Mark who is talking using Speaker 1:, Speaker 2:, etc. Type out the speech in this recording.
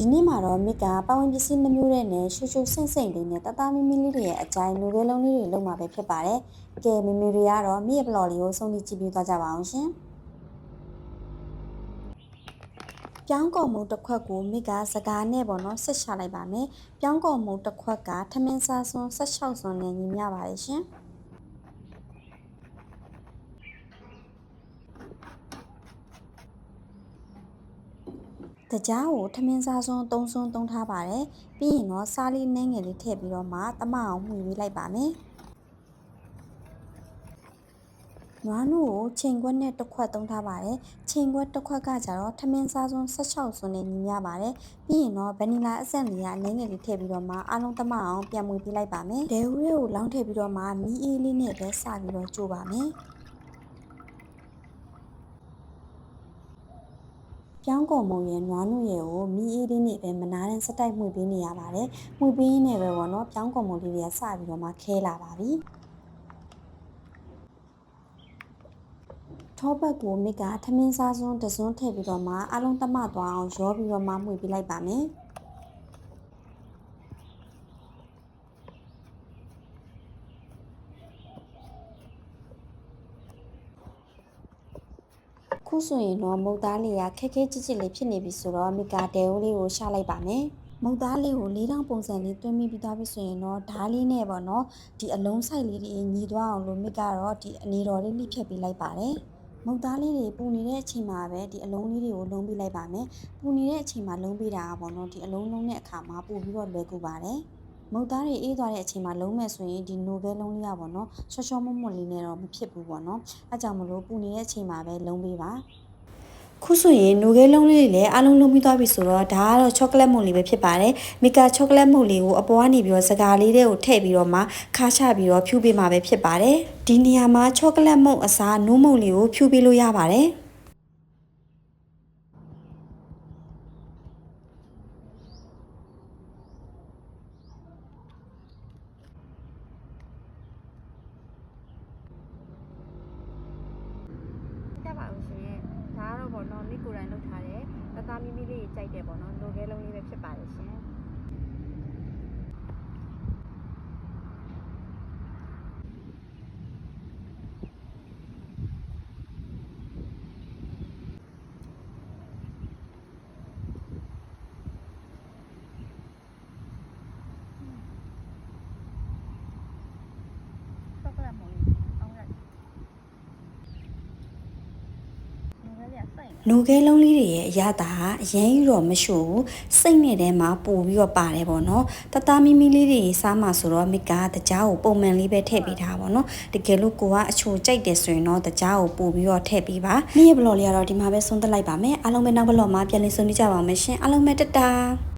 Speaker 1: ဒီနေ့မှာတော့မိကပဝင်းပစ္စည်းနှမျိုးတဲ့နဲ့ရှူရှူဆင့်ဆင့်လေးနဲ့တသားမီမီလေးတွေရဲ့အကြိုင်လူတွေလုံးလေးတွေလုံးမှာပဲဖြစ်ပါတယ်။ကဲမီမီတွေကတော့မိရဲ့ဘလော်လေးကိုစုံလီကြည့်ပြီးသွားကြပါအောင်ရှင်။ပြောင်းကုန်မုံတစ်ခွက်ကိုမိကစကားနဲ့ပေါ့နော်ဆက်ချလိုက်ပါမယ်။ပြောင်းကုန်မုံတစ်ခွက်ကထမင်းစားစွန်းဆက်လျှောက်စွန်းနဲ့ညီမျှပါတယ်ရှင်။ တကြားကိုထမင်းစားစွန်းသုံးစွန်းသုံးထားပါတယ်ပြီးရင်တော့စားလေးနှင်းငယ်လေးထည့်ပြီးတော့မှတမအောင်မှီပေးလိုက်ပါမယ်နွားနုကိုချိန်ခွက်နဲ့တစ်ခွက်သုံးထားပါတယ်ချိန်ခွက်တစ်ခွက်ကကြတော့ထမင်းစားစွန်း16စွန်းနဲ့ညီမျှပါတယ်ပြီးရင်တော့ဗနီလာအဆင့်လေးကအနှင်းငယ်လေးထည့်ပြီးတော့မှအားလုံးတမအောင်ပြန်မွေပေးလိုက်ပါမယ်ဒဲဦးလေးကိုလောင်းထည့်ပြီးတော့မှမီးအေးလေးနဲ့ပဲစပြီးတော့ကြိုးပါမယ် ပြောင်းကုန်မုံရဲ့နွားနုရဲ့ကိုမီးအေးလေးနဲ့ပဲမနာတဲ့စတိုက်မှုပေးနေရပါတယ်။မှုပေးရင်းနဲ့ပဲပေါ့နော်ပြောင်းကုန်မုံလေးတွေကစပြီးတော့မှခဲလာပါပြီ။ထောပတ်ကိုမိကထမင်းစားစွန်းတစွန်းထည့်ပြီးတော့မှအလုံးတမသွားအောင်ရောပြီးတော့မှမှုပေးလိုက်ပါမယ်။ ခုဆိုရင်တော့မုတ်သားလေးကခက်ခဲကြစ်ကြစ်လေးဖြစ်နေပြီဆိုတော့မိကဒဲအိုးလေးကိုရှာလိုက်ပါမယ်။မုတ်သားလေးကိုလေးတောင်ပုံစံလေးတွင်းမိပြီးသားပြီဆိုရင်တော့ဓားလေးနဲ့ပေါ့နော်ဒီအလုံးဆိုင်လေးတွေညီသွားအောင်လို့မိကတော့ဒီအနေတော်လေးလှိဖြတ်ပေးလိုက်ပါတယ်။မုတ်သားလေးတွေပူနေတဲ့အချိန်မှာပဲဒီအလုံးလေးတွေကိုလုံးပေးလိုက်ပါမယ်။ပူနေတဲ့အချိန်မှာလုံးပေးတာကပေါ့နော်ဒီအလုံးလုံးတဲ့အခါမှာပူပြီးတော့လွယ်ကူပါတယ်။ မုတ်သားတွေအေးသွားတဲ့အချိန်မှာလုံးမဲ့ဆိုရင်ဒီနိုဘဲလုံးလေးကပေါ့နော်ချောချောမွတ်မွတ်လေးနဲ့တော့မဖြစ်ဘူးပေါ့နော်။အဲကြောင့်မလို့ပူနေတဲ့အချိန်မှာပဲလုံးပေးပါ။ခုဆိုရင်နိုကဲလုံးလေးတွေလည်းအလုံးလုံးပြီးသွားပြီဆိုတော့ဒါကတော့ချောကလက်မုန်လေးပဲဖြစ်ပါတယ်။မီကာချောကလက်မုန်လေးကိုအပေါ်ကနေပြီးတော့စကားလေးတွေကိုထည့်ပြီးတော့မှခါချပြီးတော့ဖြူပေးမှာပဲဖြစ်ပါတယ်။ဒီနေရာမှာချောကလက်မုန်အစားနိုးမုန်လေးကိုဖြူပေးလို့ရပါတယ်။
Speaker 2: ကြပါဦးရှင်ဒါကတော့ ပေါ့နော်မိကိုယ်တိုင်လုပ်ထားတယ်တသားမီမီလေးကြီးကြိုက်တယ်ပေါ့နော်လိုခဲလုံးလေးပဲဖြစ်ပါတယ်ရှင်
Speaker 1: နိုကဲလုံးလေးတွေရဲ့အရသာအရင်ယူတော့မရှိဘူးစိတ်နဲ့ထဲမှာပို့ပြီးတော့ပါတယ်ပေါ့နော်တသားမီမီလေးတွေစားမှဆိုတော့မိကတကြားကိုပုံမှန်လေးပဲထည့်ပေးထားပါတော့တကယ်လို့ကိုကအချိုကြိုက်တယ်ဆိုရင်တော့တကြားကိုပို့ပြီးတော့ထည့်ပေးပါမိရဲ့ဘလော်လေးကတော့ဒီမှာပဲဆုံးသက်လိုက်ပါမယ်အားလုံးပဲနောက်ဘလော်မှာပြန်လည်ဆုံကြပါအောင်မယ်ရှင်အားလုံးပဲတတာ